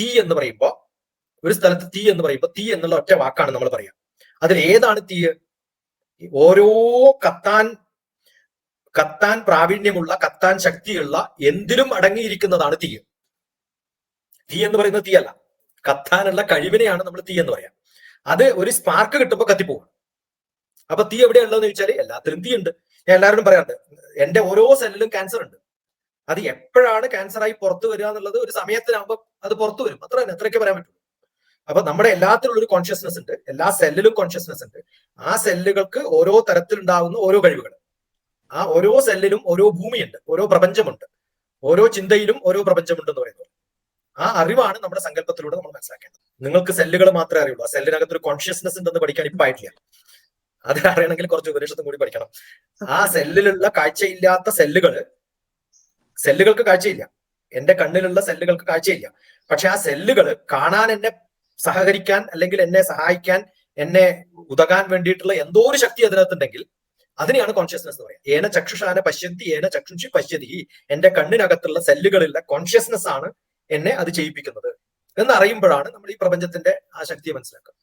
തീ എന്ന് പറയുമ്പോൾ ഒരു സ്ഥലത്ത് തീ എന്ന് പറയുമ്പോൾ തീ എന്നുള്ള ഒറ്റ വാക്കാണ് നമ്മൾ പറയുക അതിൽ ഏതാണ് തീ? ഓരോ കത്താൻ കത്താൻ പ്രാവീണ്യമുള്ള കത്താൻ ശക്തിയുള്ള എന്തിലും അടങ്ങിയിരിക്കുന്നതാണ് തീ. തീ എന്ന് പറയുന്നത് തീയല്ല. കത്താനുള്ള കഴിവിനെയാണ് നമ്മൾ തീ എന്ന് പറയാം. അത് ഒരു സ്പാർക്ക് കിട്ടുമ്പോൾ കത്തിപ്പോകും അപ്പൊ തീ എവിടെയുള്ളതെന്ന് ചോദിച്ചാൽ എല്ലാത്തിലും തീ ഉണ്ട്. ഞാൻ എല്ലാവരോടും പറയാറുണ്ട് എന്റെ ഓരോ സെല്ലിലും ക്യാൻസർ ഉണ്ട്. അത് എപ്പോഴാണ് ക്യാൻസറായി പുറത്തു വരിക എന്നുള്ളത് ഒരു സമയത്തിനാകുമ്പോൾ അത് പുറത്തു വരും. അത്ര തന്നെ അത്രയൊക്കെ പറയാൻ പറ്റുള്ളൂ. അപ്പൊ നമ്മുടെ എല്ലാത്തിലും ഒരു കോൺഷ്യസ്നെസ് ഉണ്ട് എല്ലാ സെല്ലിലും കോൺഷ്യസ്നെസ് ഉണ്ട്. ആ സെല്ലുകൾക്ക് ഓരോ തരത്തിലുണ്ടാകുന്ന ഓരോ കഴിവുകൾ. ആ ഓരോ സെല്ലിലും ഓരോ ഭൂമിയുണ്ട് ഓരോ പ്രപഞ്ചമുണ്ട് ഓരോ ചിന്തയിലും ഓരോ പ്രപഞ്ചമുണ്ട് എന്ന് പറയുന്നത് ആ അറിവാണ് നമ്മുടെ സങ്കല്പത്തിലൂടെ നമ്മൾ മനസ്സിലാക്കേണ്ടത്. നിങ്ങൾക്ക് സെല്ലുകൾ മാത്രമേ അറിയുള്ളൂ. ആ സെല്ലിനകത്ത് ഒരു കോൺഷ്യസ്നെസ് ഉണ്ടെന്ന് പഠിക്കാൻ ഇപ്പൊ ആയിട്ടില്ല. അത് അറിയണമെങ്കിൽ കുറച്ച് ഉപനിഷത്തും കൂടി പഠിക്കണം. ആ സെല്ലിലുള്ള കാഴ്ചയില്ലാത്ത സെല്ലുകൾ സെല്ലുകൾക്ക് കാഴ്ചയില്ല. എന്റെ കണ്ണിലുള്ള സെല്ലുകൾക്ക് കാഴ്ചയില്ല. പക്ഷെ ആ സെല്ലുകൾ കാണാൻ എന്നെ സഹകരിക്കാൻ അല്ലെങ്കിൽ എന്നെ സഹായിക്കാൻ എന്നെ ഉതകാൻ വേണ്ടിയിട്ടുള്ള എന്തോ ഒരു ശക്തി അതിനകത്തുണ്ടെങ്കിൽ അതിനെയാണ് കോൺഷ്യസ്നസ് എന്ന് പറയുക ഏന ചക്ഷുഷാന പശ്യന്തി ഏന ചക്ഷുഷി പശ്യതി എന്റെ കണ്ണിനകത്തുള്ള സെല്ലുകളിലെ കോൺഷ്യസ്നസ് ആണ് എന്നെ അത് ചെയ്യിപ്പിക്കുന്നത്. എന്നറിയുമ്പോഴാണ് നമ്മൾ ഈ പ്രപഞ്ചത്തിന്റെ ആ ശക്തിയെ മനസ്സിലാക്കുക.